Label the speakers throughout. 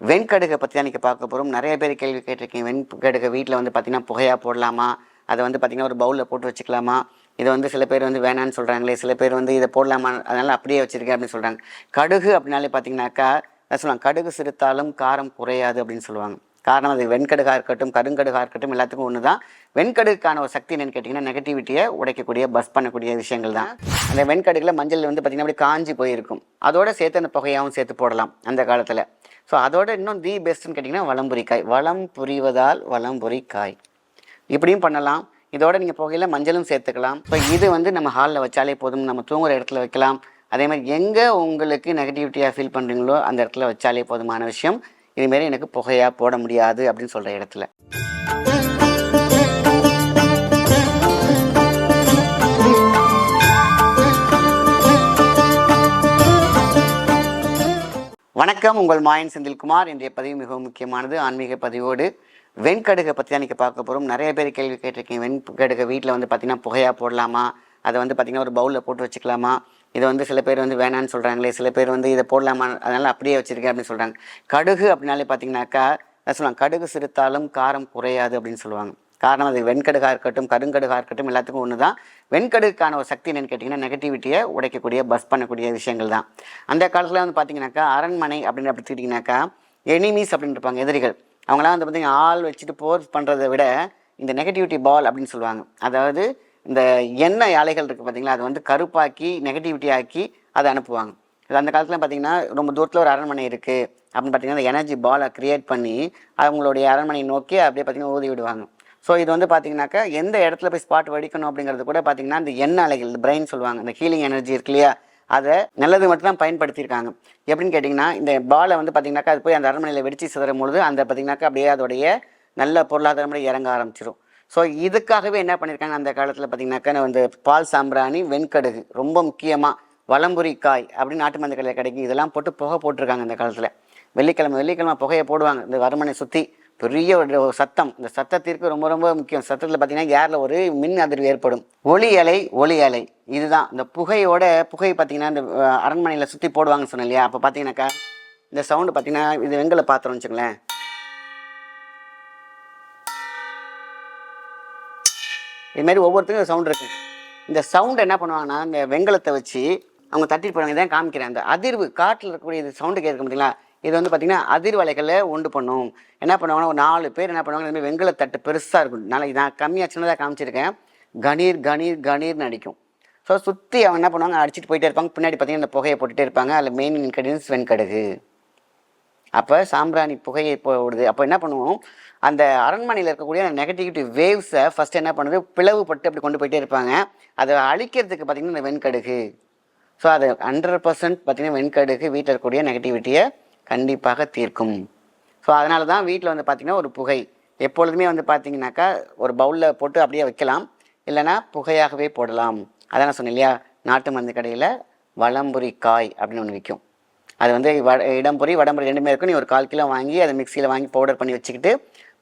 Speaker 1: வெண்கடுகை பற்றி தான் இன்றைக்கி பார்க்க போகிறோம் நிறைய பேர் கேள்வி கேட்டிருக்கேன் வெண்கடுகை வீட்டில் வந்து பார்த்திங்கன்னா புகையாக போடலாமா? அதை வந்து பார்த்திங்கன்னா ஒரு பவுலில் போட்டு வச்சுக்கலாமா? இதை வந்து சில பேர் வந்து வேணான்னு சொல்கிறாங்களே சில பேர் வந்து இதை போடலாமா? அதனால் அப்படியே வச்சுருக்கேன் அப்படின்னு சொல்கிறாங்க கடுகு அப்படின்னாலே பார்த்தீங்கன்னாக்கா என்ன சொல்லுவாங்க கடுகு சிறுத்தாலும் காரம் குறையாது அப்படின்னு சொல்லுவாங்க. காரணம் அது வெண்கடுகாக இருக்கட்டும் கருங்கடுகாக இருக்கட்டும் எல்லாத்துக்கும் ஒன்று தான் வெண்கடுக்கான ஒரு சக்தி என்னென்னு கேட்டிங்கன்னா நெகட்டிவிட்டியை உடைக்கக்கூடிய பஸ் பண்ணக்கூடிய விஷயங்கள் தான். அந்த வெண்கடுகில் மஞ்சள் வந்து பார்த்திங்கன்னா அப்படி காஞ்சி போயிருக்கும். அதோட சேர்த்து அந்த புகையாகவும் சேர்த்து போடலாம் அந்த காலத்தில். ஸோ அதோட இன்னும் தி பெஸ்ட்டுன்னு கேட்டிங்கன்னா வளம்புரிக்காய். வளம் புரிவதால் வளம்புரிக்காய். இப்படியும் பண்ணலாம். இதோட நீங்கள் புகையில் மஞ்சளும் சேர்த்துக்கலாம். இப்போ இது வந்து நம்ம ஹாலில் வச்சாலே போதும். நம்ம தூங்குற இடத்துல வைக்கலாம். அதே மாதிரி எங்கே உங்களுக்கு நெகட்டிவிட்டியாக ஃபீல் பண்ணுறீங்களோ அந்த இடத்துல வச்சாலே போதுமான விஷயம். இதுமாரி எனக்கு புகையாக போட முடியாது அப்படின்னு சொல்கிற இடத்துல. வணக்கம். உங்கள் மாயன் செந்தில்குமார். இன்றைய பதிவு மிகவும் முக்கியமானது. ஆன்மீக பதிவோடு வெண்கடுகை பற்றி தான் இன்றைக்கி பார்க்க போகிறோம் நிறைய பேர் கேள்வி கேட்டிருக்கீங்க. வெண்கடுகை வீட்டில் வந்து பார்த்திங்கன்னா புகையாக போடலாமா? அதை வந்து பார்த்திங்கன்னா ஒரு பவுலில் போட்டு வச்சுக்கலாமா? இதை வந்து சில பேர் வந்து வேணான்னு சொல்கிறாங்களே சில பேர் வந்து இதை போடலாமா? அதனால் அப்படியே வச்சுருக்கேன் அப்படின்னு சொல்கிறாங்க கடுகு அப்படின்னாலே பார்த்தீங்கன்னாக்கா என்ன சொல்லுவாங்க கடுகு சிறுத்தாலும் காரம் குறையாது அப்படின்னு சொல்லுவாங்க. காரணம் அது வெண்கடுகாக இருக்கட்டும் கருங்கடுகாக இருக்கட்டும் எல்லாத்துக்கும் ஒன்று தான் வெண்கடுக்கான ஒரு சக்தி என்னன்னு கேட்டிங்கன்னா நெகட்டிவிட்டியை உடைக்கக்கூடிய பஸ் பண்ணக்கூடிய விஷயங்கள் தான். அந்த காலத்தில் வந்து பார்த்தீங்கன்னாக்கா அரண்மனை அப்படின்னு எடுத்துக்கிட்டிங்கனாக்கா எனிமீஸ் அப்படின்னு இருப்பாங்க எதிரிகள். அவங்களாம் வந்து பார்த்தீங்கன்னா ஆள் வச்சுட்டு போர் பண்ணுறதை விட இந்த நெகட்டிவிட்டி பால் அப்படின்னு சொல்லுவாங்க. அதாவது இந்த எண்ணெய் அலைகள் இருக்குது பார்த்தீங்களா அதை வந்து கருப்பாக்கி நெகட்டிவிட்டி ஆக்கி அதை அனுப்புவாங்க. இது அந்த காலத்தில் பார்த்தீங்கன்னா ரொம்ப தூரத்தில் ஒரு அரண்மனை இருக்குது அப்படின்னு பார்த்தீங்கன்னா அந்த எனர்ஜி பாலை க்ரியேட் பண்ணி அவங்களுடைய அரண்மனையை நோக்கி அப்படியே பார்த்தீங்கன்னா ஊதி விடுவாங்க ஸோ இது வந்து பார்த்தீங்கன்னாக்கா எந்த இடத்துல போய் ஸ்பாட் வெடிக்கணும் அப்படிங்கிறது கூட பார்த்தீங்கன்னா அந்த எண்ண அலைகள் இந்த பிரெயின் சொல்லுவாங்க. இந்த ஹீலிங் எனர்ஜி இருக்கு இல்லையா? அதை நல்லது மட்டும் தான் பயன்படுத்தியிருக்காங்க. எப்படின்னு கேட்டிங்கன்னா இந்த பாலை வந்து பார்த்தீங்கன்னாக்கா அது போய் அந்த அரண்மனையில் வெடிச்சு சிதறும் பொழுது அந்த பார்த்திங்கனாக்கா அப்படியே அதோடைய நல்ல பொருளாதாரம் இறங்க ஆரம்பிச்சிடும் ஸோ இதுக்காகவே என்ன பண்ணியிருக்காங்க அந்த காலத்தில் பார்த்தீங்கன்னாக்கா வந்து பால் சாம்பிராணி வெண்கடுகு ரொம்ப முக்கியமாக வளம்புரி காய் அப்படின்னு நாட்டு மருந்து கடையில் கிடைக்கும். இதெல்லாம் போட்டு புகை போட்டிருக்காங்க அந்த காலத்தில். வெள்ளிக்கிழமை வெள்ளிக்கிழமை புகையை போடுவாங்க. இந்த அரண்மனை சுற்றி பெரிய ஒரு சத்தம். இந்த சத்தத்திற்கு ரொம்ப ரொம்ப முக்கியம். சத்தத்தில் பார்த்தீங்கன்னா ஏரில் ஒரு மின் அதிர்வு ஏற்படும். ஒளி அலை ஒளி அலை. இதுதான். இந்த புகையோட புகை பார்த்தீங்கன்னா இந்த அரண்மனையில் சுற்றி போடுவாங்கன்னு சொன்னேன் இல்லையா? அப்போ பார்த்தீங்கன்னாக்கா இந்த சவுண்டு பார்த்தீங்கன்னா இது வெங்கல பாத்திரம் வச்சுங்களேன் இதுமாரி ஒவ்வொருத்தரும் ஒவ்வொருத்தருக்கும் சவுண்ட் இருக்கு. இந்த சவுண்ட் என்ன பண்ணுவாங்கன்னா இந்த வெங்கலத்தை வச்சு அவங்க தட்டிட்டு போனாங்க இதான் காமிக்கிறேன் அந்த அதிர்வு காட்டில் இருக்கக்கூடிய இது சவுண்டு கேட்க முடியுங்களா இது வந்து பார்த்தீங்கன்னா அதிர்வலைகளை உண்டு பண்ணும். என்ன பண்ணுவாங்கன்னா ஒரு நாலு பேர் என்ன பண்ணுவாங்க இந்த மாதிரி பெருசாக இருக்கும். நல்லா நான் கம்மியாக சின்னதாக காமிச்சிருக்கேன். கணீர் கணீர் கணீர்னு அடிக்கும். ஸோ சுற்றி அவங்க என்ன பண்ணுவாங்க அடிச்சிட்டு போயிட்டே இருப்பாங்க. பின்னாடி பார்த்தீங்கன்னா இந்த புகையை போட்டுட்டே இருப்பாங்க. அதில் மெயின் இன்க்ரீடியன்ஸ் வெண்கடுகு. அப்போ சாம்பிராணி புகையை போடுது அப்போ என்ன பண்ணுவோம் அந்த அரண்மனையில் இருக்கக்கூடிய அந்த நெகட்டிவிட்டி வேவ்ஸை ஃபஸ்ட்டு என்ன பண்ணுது பிளவுபட்டு அப்படி கொண்டு போயிட்டே இருப்பாங்க. அதை அழிக்கிறதுக்கு பார்த்திங்கன்னா இந்த வெண்கடுகு. ஸோ அது ஹண்ட்ரட் பர்சன்ட் பார்த்திங்கன்னா வெண்கடுகு வீட்டில் இருக்கக்கூடிய நெகட்டிவிட்டியை கண்டிப்பாக தீர்க்கும். ஸோ அதனால தான் வீட்டில் வந்து பார்த்திங்கன்னா ஒரு புகை. எப்பொழுதுமே வந்து பார்த்திங்கனாக்கா ஒரு பவுலில் போட்டு அப்படியே வைக்கலாம். இல்லைன்னா புகையாகவே போடலாம். அதான் நான் சொன்னேன் இல்லையா? நாட்டு மருந்து கடையில் வளம்புரி காய் அப்படின்னு ஒன்று விற்கும் அது வந்து வட இடம்புரி வடம்புரி ரெண்டுமே இருக்கும். நீ ஒரு கால் கிலோ வாங்கி அதை மிக்சியில் வாங்கி பவுடர் பண்ணி வச்சுக்கிட்டு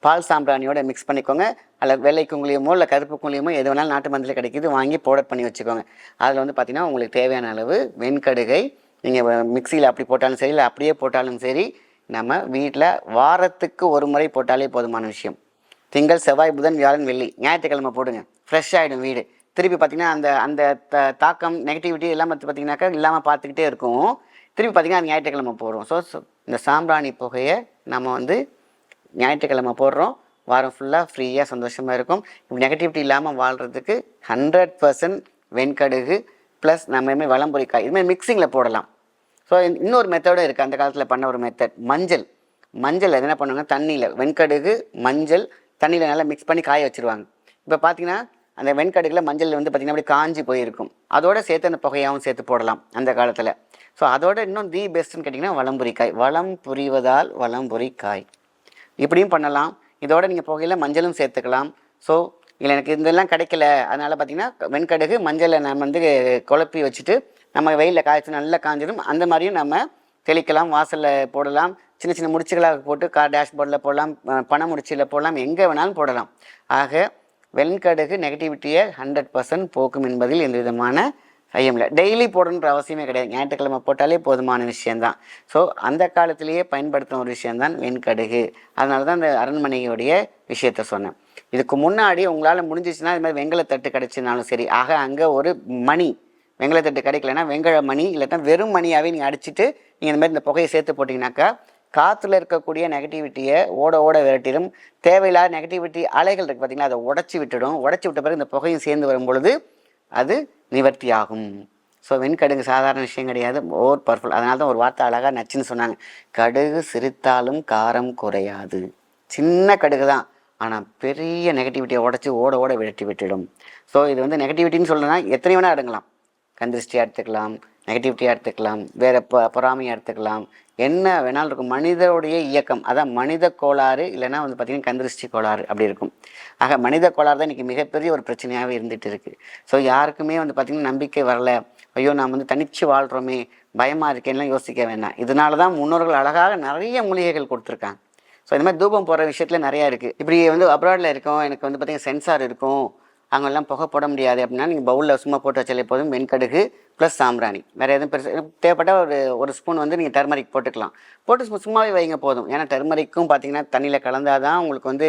Speaker 1: பால் சாம்பிராணியோட மிக்ஸ் பண்ணிக்கோங்க. அதில் வெள்ளை குங்குலியமோ இல்லை கருப்பு குங்குலியமோ எது வேணாலும் நாட்டு மந்தில் கிடைக்கிது வாங்கி பவுடர் பண்ணி வச்சுக்கோங்க. அதில் வந்து பார்த்திங்கன்னா உங்களுக்கு தேவையான அளவு வெண்கடுகை நீங்கள் மிக்சியில் அப்படி போட்டாலும் சரி இல்லை அப்படியே போட்டாலும் சரி நம்ம வீட்டில் வாரத்துக்கு ஒரு முறை போட்டாலே போதுமான விஷயம். திங்கள் செவ்வாய் புதன் வியாழன் வெள்ளி ஞாயிற்றுக்கிழமை போடுங்க. ஃப்ரெஷ் ஆகிடும் வீடு. திருப்பி பார்த்தீங்கன்னா அந்த அந்த த தாக்கம் நெகட்டிவிட்டி எல்லாம் பார்த்து பார்த்தீங்கன்னாக்கா இல்லாமல் பார்த்துக்கிட்டே இருக்கும். திருப்பி பார்த்தீங்கன்னா அது ஞாயிற்றுக்கிழமை போடுறோம். ஸோ இந்த சாம்பிராணி புகையை நம்ம வந்து ஞாயிற்றுக்கிழமை போடுறோம். வாரம் ஃபுல்லாக ஃப்ரீயாக சந்தோஷமாக இருக்கும். நெகட்டிவிட்டி இல்லாமல் வாழ்கிறதுக்கு ஹண்ட்ரட் பர்சன்ட் வெண்கடுகு ப்ளஸ் நம்ம இதுமாதிரி வளம்புரி இதுமாதிரி மிக்சிங்கில் போடலாம். ஸோ இன்னொரு மெத்தடும் இருக்குது அந்த காலத்தில் பண்ண ஒரு மெத்தட் மஞ்சள். மஞ்சள் அது என்ன பண்ணுவாங்க? தண்ணியில். வெண்கடுகு மஞ்சள் தண்ணியில் நல்லா மிக்ஸ் பண்ணி காய வச்சுருவாங்க. இப்போ பார்த்தீங்கன்னா அந்த வெண்கடுகில் மஞ்சள் வந்து பார்த்திங்கன்னா அப்படியே காஞ்சி போயிருக்கும். அதோட சேர்த்து அந்த புகையாகவும் சேர்த்து போடலாம் அந்த காலத்தில். ஸோ அதோட இன்னும் தி பெஸ்ட்டுன்னு கேட்டிங்கன்னா வளம்புரிக்காய் வளம் புரிவதால் வளம்புரிக்காய் இப்படியும் பண்ணலாம். இதோட நீங்கள் புகையில் மஞ்சளும் சேர்த்துக்கலாம். ஸோ இல்லை எனக்கு இதெல்லாம் கிடைக்கல. அதனால் பார்த்திங்கன்னா வெண்கடுகு மஞ்சளை நம்ம வந்து குழப்பி வச்சுட்டு நம்ம வெயிலில் காய்ச்சி நல்லா காஞ்சிடும். அந்த மாதிரியும் நம்ம தெளிக்கலாம் வாசலில் போடலாம். சின்ன சின்ன முடிச்சுகளாக போட்டு கார் டேஷ்போர்டில் போடலாம் பண முடிச்சில் போடலாம் எங்கே வேணாலும் போடலாம். ஆக வெண்கடுகு நெகட்டிவிட்டியை ஹண்ட்ரட் பர்சன்ட் போக்கும் என்பதில் எந்த விதமான ஐயமில்லை டெய்லி போடணுன்ற அவசியமே கிடையாது. ஞாயிற்றுக்கிழமை போட்டாலே போதுமான விஷயம்தான். ஸோ அந்த காலத்திலேயே பயன்படுத்தின ஒரு விஷயந்தான் வெண்கடுகு. அதனால தான் அந்த அரண்மனையுடைய விஷயத்த சொன்னேன். இதுக்கு முன்னாடி உங்களால் முடிஞ்சிச்சுன்னா இது மாதிரி வெங்கலத்தட்டு கிடச்சினாலும் சரி. ஆக அங்கே ஒரு மணி. வெங்கலத்தட்டு கிடைக்கலன்னா வெங்கல மணி இல்லைன்னா வெறும் மணியாகவே நீங்கள் அடிச்சுட்டு நீங்கள் இந்த மாதிரி இந்த புகையை சேர்த்து போட்டிங்கனாக்கா காற்றுல இருக்கக்கூடிய நெகட்டிவிட்டியை ஓட ஓட விரட்டிடும். தேவையில்லாத நெகட்டிவிட்டி அலைகள் இருக்குது பார்த்தீங்களா அதை உடச்சி விட்டுடும். உடச்சி விட்ட பிறகு இந்த புகையும் சேர்ந்து வரும் பொழுது அது நிவர்த்தி ஆகும் ஸோ வெண்கடுகு சாதாரண விஷயம் கிடையாது. ஓர் பவர்ஃபுல் அதனால தான் ஒரு வார்த்தை அழகாக நச்சுன்னு சொன்னாங்க. கடுகு சிரித்தாலும் காரம் குறையாது. சின்ன கடுகு தான் ஆனால் பெரிய நெகட்டிவிட்டியை உடச்சி ஓட ஓட விரட்டி விட்டுடும். ஸோ இது வந்து நெகட்டிவிட்டின்னு சொல்லணும்னா எத்தனை வேணால் அடங்கலாம் கந்திருஷ்டியாக எடுத்துக்கலாம் நெகட்டிவிட்டியாக எடுத்துக்கலாம் வேறு ப பொறாமையாக எடுத்துக்கலாம். என்ன வேணாலும் இருக்கும். மனிதனுடைய இயக்கம். அதான் மனித கோளாறு இல்லைன்னா வந்து பார்த்திங்கன்னா கந்திருஷ்டி கோளாறு அப்படி இருக்கும். ஆக மனித கோளாறு தான் இன்றைக்கி மிகப்பெரிய ஒரு பிரச்சனையாகவே இருந்துகிட்டு இருக்குது ஸோ யாருக்குமே வந்து பார்த்திங்கன்னா நம்பிக்கை வரல. ஐயோ நாம் வந்து தனிச்சு வாழ்கிறோமே பயமாக இருக்கேன்லாம் யோசிக்க வேண்டாம் இதனால தான் முன்னோர்கள் அழகாக நிறைய மூலிகைகள் கொடுத்துருக்காங்க. ஸோ இந்த மாதிரி தூபம் போடுற விஷயத்தில் நிறையா இருக்குது இப்படி வந்து அப்ராடில் இருக்கோம் எனக்கு வந்து பார்த்திங்கன்னா சென்சார் இருக்கும். அங்கெல்லாம் புகை போட முடியாது அப்படின்னா நீங்கள் பவுலில் சும்மா போட்டு வச்சாலே போதும். வெண்கடுகு ப்ளஸ் சாம்பிராணி. வேறு எதுவும் பெருசு தேவைப்பட்டால் ஒரு ஒரு ஸ்பூன் வந்து நீங்கள் டர்மரிக் போட்டுக்கலாம். போட்டு சும்மா- சும்மாவே வைங்க போதும். ஏன்னா டர்மரிக்கும் பார்த்தீங்கன்னா தண்ணியில் கலந்தால் தான் உங்களுக்கு வந்து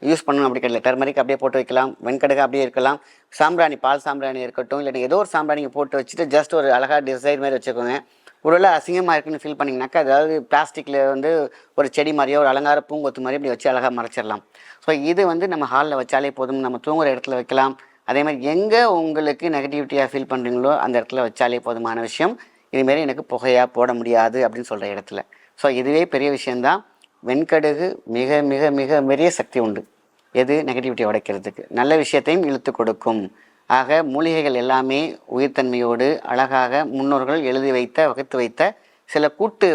Speaker 1: யூஸ் பண்ணணும் அப்படி கிடையாது டர்மரிக் அப்படியே போட்டு வைக்கலாம். வெண்கடுகு அப்படியே இருக்கலாம். சாம்பிராணி பால் சாம்பிராணி இருக்கட்டும். இல்லை ஏதோ ஒரு சாம்பிராணியை போட்டு வச்சுட்டு ஜஸ்ட் ஒரு அழகாக டிசைன் மாதிரி வச்சுக்கோங்க. ஒருவேளை அசிங்கமாக இருக்குன்னு ஃபீல் பண்ணிங்கனாக்கா அதாவது பிளாஸ்டிக்கில் வந்து ஒரு செடி மாதிரியோ ஒரு அலங்கார பூங்கொத்து மாதிரி இப்படி வச்சு அழகாக மறைச்சிடலாம். ஸோ இது வந்து நம்ம ஹாலில் வச்சாலே போதும் நம்ம தூங்குகிற இடத்துல வைக்கலாம். அதே மாதிரி எங்கே உங்களுக்கு நெகட்டிவிட்டியாக ஃபீல் பண்ணுறீங்களோ அந்த இடத்துல வச்சாலே போதுமான விஷயம். இதுமாரி எனக்கு புகையாக போட முடியாது அப்படின்னு சொல்கிற இடத்துல. ஸோ இதுவே பெரிய விஷயந்தான் வெண்கடுகு மிக மிக மிக பெரிய சக்தி உண்டு. எது? நெகட்டிவிட்டியை உடைக்கிறதுக்கு. நல்ல விஷயத்தையும் இழுத்து கொடுக்கும். ஆக மூலிகைகள் எல்லாமே உயிர்த்தன்மையோடு அழகாக முன்னோர்கள் எழுதி வைத்த வகுத்து வைத்த சில கூட்டு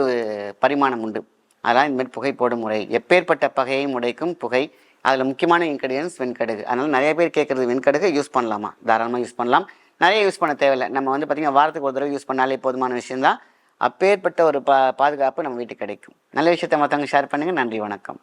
Speaker 1: பரிமாணம் உண்டு. அதான் இந்தமாதிரி புகை போடும் முறை. எப்பேற்பட்ட பகையையும் உடைக்கும் புகை. அதில் முக்கியமான இன்க்ரீடியன்ஸ் வெண்கடுகு. அதனால் நிறைய பேர் கேட்குறது வெண்கடுகு யூஸ் பண்ணலாமா? தாராளமாக யூஸ் பண்ணலாம். நிறைய யூஸ் பண்ண தேவையில்லை. நம்ம வந்து பார்த்திங்கன்னா வாரத்துக்கு ஒரு தடவை யூஸ் பண்ணாலே போதுமான விஷயந்தான் அப்பேற்பட்ட ஒரு பா பாதுகாப்பு நம்ம வீட்டுக்கு கிடைக்கும். நல்ல விஷயத்தை மற்றவங்க ஷேர் பண்ணுங்கள் நன்றி வணக்கம்.